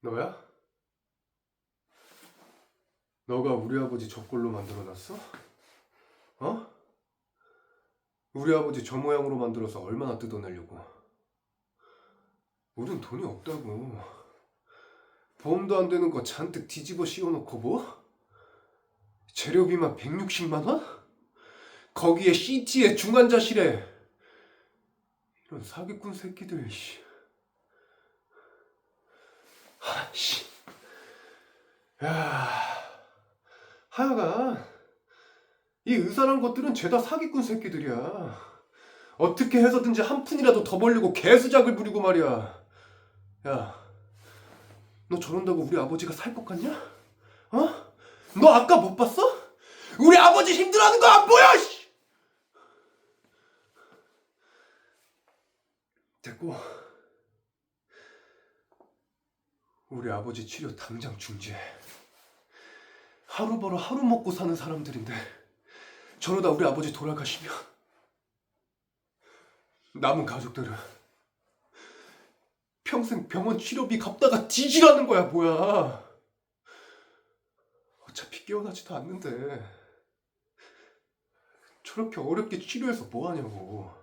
너야? 너가 우리 아버지 저꼴로 만들어놨어? 어? 우리 아버지 저 모양으로 만들어서 얼마나 뜯어내려고? 우린 돈이 없다고. 보험도 안 되는 거 잔뜩 뒤집어 씌워놓고 뭐? 재료비만 160만 원? 거기에 CT에 중환자실에 이런 사기꾼 새끼들 씨. 하, 씨. 야, 하여간 이 의사란 것들은 죄다 사기꾼 새끼들이야. 어떻게 해서든지 한 푼이라도 더 벌려고 개수작을 부리고 말이야. 야, 너 저런다고 우리 아버지가 살 것 같냐? 어? 너 아까 못 봤어? 우리 아버지 힘들어하는 거 안 보여? 씨! 됐고, 우리 아버지 치료 당장 중지해. 하루 벌어 하루 먹고 사는 사람들인데 저러다 우리 아버지 돌아가시면 남은 가족들은 평생 병원 치료비 갚다가 뒤지라는 거야 뭐야 어차피 깨어나지도 않는데 저렇게 어렵게 치료해서 뭐 하냐고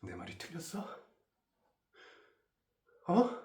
내 말이 틀렸어? 어?